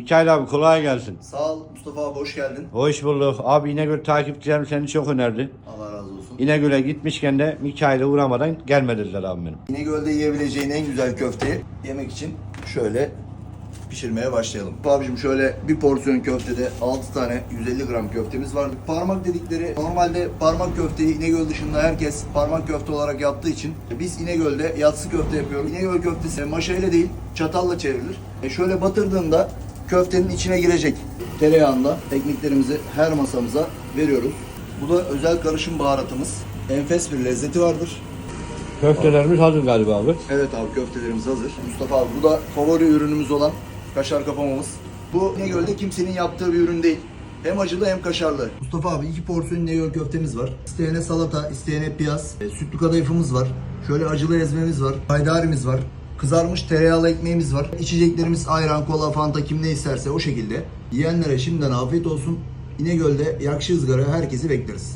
Mikail abi kolay gelsin. Sağ ol Mustafa abi hoş geldin. Hoş bulduk. Abi İnegöl takipçilerim seni çok önerdi. Allah razı olsun. İnegöl'e gitmişken de Mikail'e uğramadan gelme dediler abi benim. İnegöl'de yiyebileceğin en güzel köfteyi yemek için şöyle pişirmeye başlayalım. Abicim şöyle bir porsiyon köftede 6 tane 150 gram köftemiz var. Parmak dedikleri normalde parmak köfteyi İnegöl dışında herkes parmak köfte olarak yaptığı için biz İnegöl'de yatsı köfte yapıyoruz. İnegöl köftesi maşayla değil çatalla çevrilir. E şöyle batırdığında köftenin içine girecek. Tereyağında ekmeklerimizi her masamıza veriyoruz. Bu da özel karışım baharatımız. Enfes bir lezzeti vardır. Köftelerimiz hazır galiba abi. Evet abi köftelerimiz hazır. Mustafa abi bu da favori ürünümüz olan kaşar kapamamız. Bu İnegöl'de kimsenin yaptığı bir ürün değil. Hem acılı hem kaşarlı. Mustafa abi iki porsiyon İnegöl köftemiz var. İsteyene salata, isteyene piyaz. E, sütlü kadayıfımız var. Şöyle acılı ezmemiz var. Haydarimiz var. Kızarmış tereyağlı ekmeğimiz var. İçeceklerimiz ayran, kola, fanta kim ne isterse o şekilde. Yiyenlere şimdiden afiyet olsun. İnegöl'de yakşı ızgara herkesi bekleriz.